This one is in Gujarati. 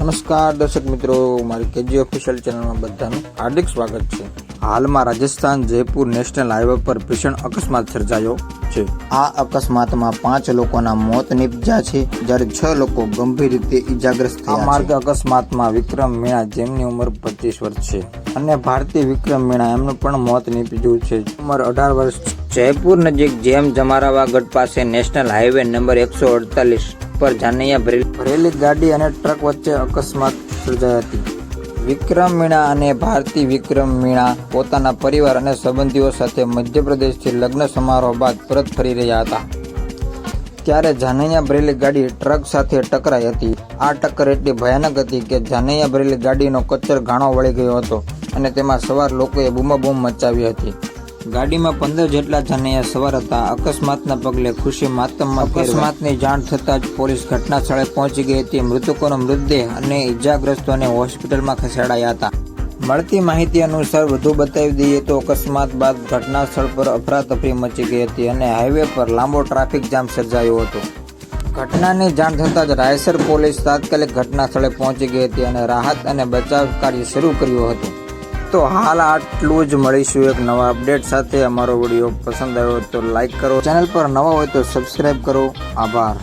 નમસ્કાર દર્શક મિત્રો મારી કેજી ઓફિશિયલ ચેનલમાં બધાનું હાર્દિક સ્વાગત છે. હાલમાં રાજસ્થાન જયપુર નેશનલ હાઈવે પર ભીષણ અકસ્માત સર્જાયો છે. આ અકસ્માતમાં પાંચ લોકોના મોત નીપજ્યા છે જ્યારે છ લોકો ગંભીર રીતે ઈજાગ્રસ્ત થયા માર્ગ અકસ્માતમાં વિક્રમ મીણા જેમની ઉંમર પચીસ વર્ષ છે અને ભારતીય વિક્રમ મીણા એમનું પણ મોત નીપજ્યું છે. ઉંમર અઢાર વર્ષ જયપુર નજીક જેમ જમારાવા ગઢ પાસે નેશનલ હાઈવે નંબર એકસો અડતાલીસ પર જાનૈયા ભરેલી ગાડી અને ટ્રક વચ્ચે અકસ્માત સર્જાઈ હતી. વિક્રમ મીણા અને ભારતી વિક્રમ મીણા પોતાના પરિવાર અને સંબંધીઓ સાથે મધ્યપ્રદેશથી લગ્ન સમારોહ બાદ પરત ફરી રહ્યા હતા. ત્યારે જાનૈયા ભરેલી ગાડી ટ્રક સાથે ટકરાઈ હતી. આ ટક્કર એટલી ભયાનક હતી કે જાનૈયા ભરેલી ગાડીનો કચ્ચર ઘાણો વળી ગયો હતો અને તેમાં સવાર લોકોએ બૂમાબૂમ મચાવી હતી. ગાડીમાં પંદર જેટલા જનૈયા સવાર હતા. અકસ્માતના પગલે ખુશી માતમ અકસ્માતની જાણ થતાં જ પોલીસ ઘટના સ્થળે પહોંચી ગઈ હતી. મૃતકોનો મૃતદેહ અને ઇજાગ્રસ્તોને હોસ્પિટલમાં ખસેડાયા હતા. મળતી માહિતી અનુસાર વધુ બતાવી દઈએ તો અકસ્માત બાદ ઘટના સ્થળ પર અફરાતફરી મચી ગઈ હતી અને હાઈવે પર લાંબો ટ્રાફિક જામ સર્જાયો હતો. ઘટનાની જાણ થતાં જ રાયસર પોલીસ તાત્કાલિક ઘટના સ્થળે પહોંચી ગઈ હતી અને રાહત અને બચાવ કાર્ય શરૂ કર્યું હતું. તો હાલ આટલું જ મળીશું એક નવા અપડેટ સાથે. અમારો વીડિયો પસંદ આવ્યો તો લાઈક કરો. ચેનલ પર નવા હોય તો સબસ્ક્રાઈબ કરો. આભાર.